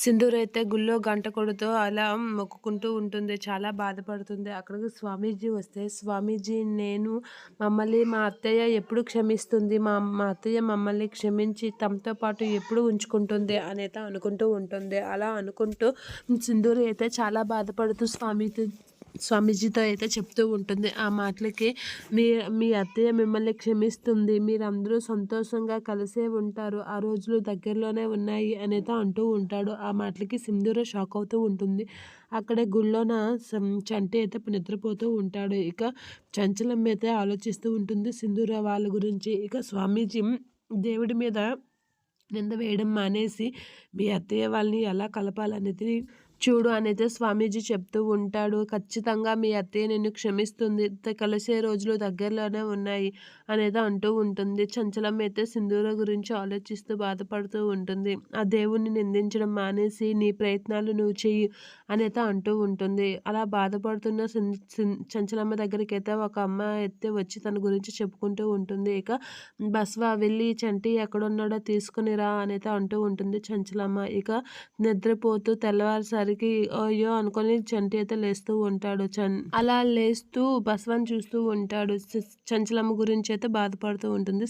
సింధూర్ అయితే గుళ్ళో గంట కొడుతూ అలా మొక్కుకుంటూ ఉంటుంది. చాలా బాధపడుతుంది. అక్కడికి స్వామీజీ వస్తే స్వామీజీ నేను మమ్మల్ని మా అత్తయ్య ఎప్పుడు క్షమిస్తుంది? మా మా అత్తయ్య మమ్మల్ని క్షమించి తమతో పాటు ఎప్పుడు ఉంచుకుంటుంది? అనేది అనుకుంటూ ఉంటుంది. అలా అనుకుంటూ సింధూరి అయితే చాలా బాధపడుతూ స్వామితో స్వామీజీతో అయితే చెప్తూ ఉంటుంది ఆ మాటలకి. మీ మీ అత్తయ్య మిమ్మల్ని క్షమిస్తుంది. మీరందరూ సంతోషంగా కలిసే ఉంటారు. ఆ రోజులు దగ్గరలోనే ఉన్నాయి అనేది అంటూ ఉంటాడు. ఆ మాటలకి సింధూర షాక్ అవుతూ ఉంటుంది. అక్కడే గుళ్ళోన చంటి అయితే నిద్రపోతూ ఉంటాడు. ఇక చంచలం అయితే ఆలోచిస్తూ ఉంటుంది సింధూర వాళ్ళ గురించి. ఇక స్వామీజీ దేవుడి మీద నింద వేయడం మానేసి మీ అత్తయ్య వాళ్ళని ఎలా కలపాలనేది చూడు అనేది స్వామీజీ చెప్తూ ఉంటాడు ఖచ్చితంగా మీ అత్తయ్య నిన్ను క్షమిస్తుంది. కలిసే రోజులు దగ్గరలోనే ఉన్నాయి అనేది అంటూ ఉంటుంది. చంచలం అయితే సింధూర గురించి ఆలోచిస్తూ బాధపడుతూ ఉంటుంది. ఆ దేవుణ్ణి నిందించడం మానేసి నీ ప్రయత్నాలు నువ్వు చెయ్యి అనేది అంటూ ఉంటుంది. అలా బాధపడుతున్న చంచలమ్మ దగ్గరికి అయితే ఒక అమ్మ అయితే వచ్చి తన గురించి చెప్పుకుంటూ ఉంటుంది. ఇక బస్వా వెళ్ళి చంటి ఎక్కడున్నాడో తీసుకునిరా అనేది అంటూ ఉంటుంది చంచలమ్మ. ఇక నిద్రపోతూ తెల్లవారుసారి వచ్చేసరికి అయ్యో అనుకొని చంటి అయితే లేస్తూ ఉంటాడు. చన్ అలా లేస్తూ బసవన్ చూస్తూ ఉంటాడు. చంచలమ్మ గురించి అయితే బాధపడుతూ ఉంటుంది.